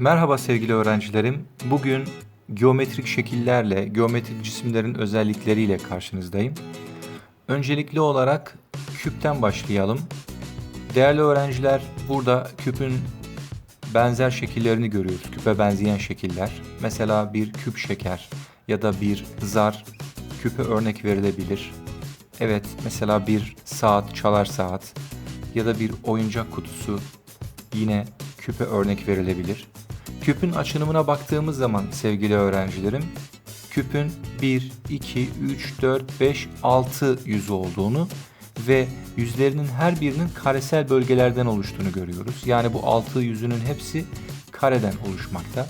Merhaba sevgili öğrencilerim. Bugün geometrik şekillerle, geometrik cisimlerin özellikleriyle karşınızdayım. Öncelikli olarak küpten başlayalım. Değerli öğrenciler, burada küpün benzer şekillerini görüyoruz. Küpe benzeyen şekiller. Mesela bir küp şeker ya da bir zar küpe örnek verilebilir. Evet, mesela bir saat, çalar saat ya da bir oyuncak kutusu yine küpe örnek verilebilir. Küpün açınımına baktığımız zaman sevgili öğrencilerim, küpün 1, 2, 3, 4, 5, 6 yüzü olduğunu ve yüzlerinin her birinin karesel bölgelerden oluştuğunu görüyoruz. Yani bu 6 yüzünün hepsi kareden oluşmakta.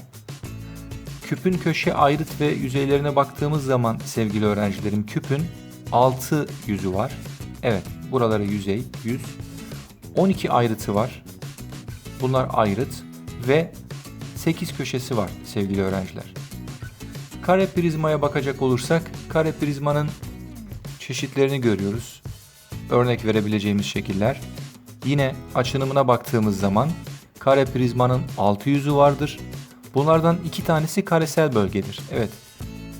Küpün köşe ayrıt ve yüzeylerine baktığımız zaman sevgili öğrencilerim küpün 6 yüzü var. Evet buralara yüzey, yüz. 12 ayrıtı var. Bunlar ayrıt ve 8 köşesi var sevgili öğrenciler. Kare prizmaya bakacak olursak kare prizmanın çeşitlerini görüyoruz. Örnek verebileceğimiz şekiller. Yine açınımına baktığımız zaman kare prizmanın 6 yüzü vardır. Bunlardan iki tanesi karesel bölgedir. Evet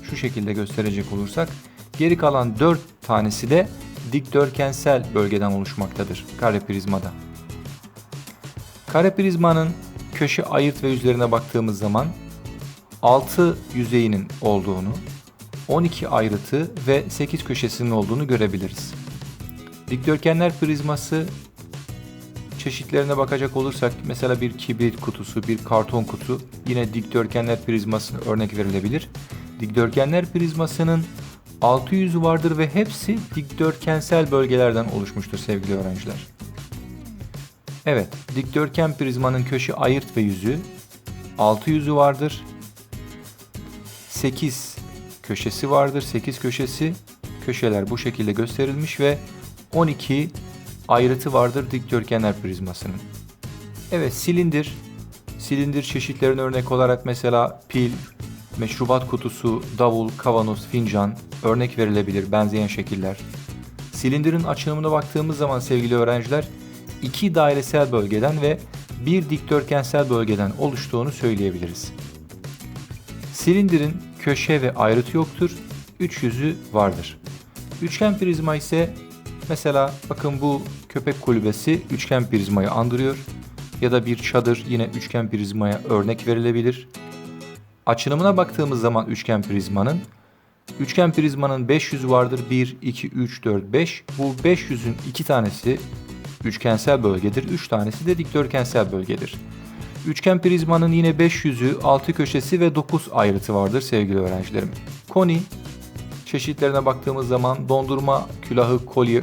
şu şekilde gösterecek olursak geri kalan 4 tanesi de dikdörtgensel bölgeden oluşmaktadır kare prizmada. Kare prizmanın köşe ayırt ve yüzlerine baktığımız zaman 6 yüzeyinin olduğunu, 12 ayrıtı ve 8 köşesinin olduğunu görebiliriz. Dikdörtgenler prizması çeşitlerine bakacak olursak mesela bir kibrit kutusu, bir karton kutu yine dikdörtgenler prizmasına örnek verilebilir. Dikdörtgenler prizmasının 6 yüzü vardır ve hepsi dikdörtgensel bölgelerden oluşmuştur sevgili öğrenciler. Evet, dikdörtgen prizmanın köşe ayırt ve yüzü 6 yüzü vardır. 8 köşesi vardır. 8 köşesi köşeler bu şekilde gösterilmiş ve 12 ayrıtı vardır dikdörtgenler prizmasının. Evet, silindir. Silindir çeşitlerine örnek olarak mesela pil, meşrubat kutusu, davul, kavanoz, fincan örnek verilebilir benzeyen şekiller. Silindirin açılımına baktığımız zaman sevgili öğrenciler iki dairesel bölgeden ve bir dikdörtgensel bölgeden oluştuğunu söyleyebiliriz. Silindirin köşe ve ayrıtı yoktur, üç yüzü vardır. Üçgen prizma ise mesela bakın bu köpek kulübesi üçgen prizmayı andırıyor ya da bir çadır yine üçgen prizmaya örnek verilebilir. Açınımına baktığımız zaman üçgen prizmanın Üçgen prizmanın 5 yüzü vardır. 1, 2, 3, 4, 5. Bu 5 yüzün 2 tanesi üçgensel bölgedir. 3 tanesi de dikdörtgensel bölgedir. Üçgen prizmanın yine 5 yüzü, 6 köşesi ve 9 ayrıtı vardır sevgili öğrencilerim. Koni çeşitlerine baktığımız zaman dondurma külahı kolye,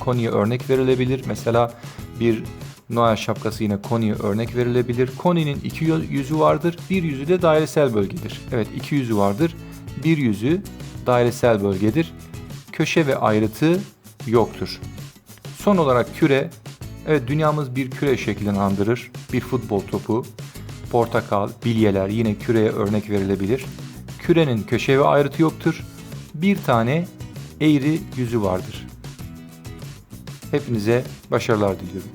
koniye örnek verilebilir. Mesela bir Noel şapkası yine koniye örnek verilebilir. Koninin iki yüzü vardır, bir yüzü de dairesel bölgedir. Evet iki yüzü vardır, bir yüzü dairesel bölgedir. Köşe ve ayrıtı yoktur. Son olarak küre, evet dünyamız bir küre şeklini andırır. Bir futbol topu, portakal, bilyeler yine küreye örnek verilebilir. Kürenin köşe ve ayrıtı yoktur. Bir tane eğri yüzü vardır. Hepinize başarılar diliyorum.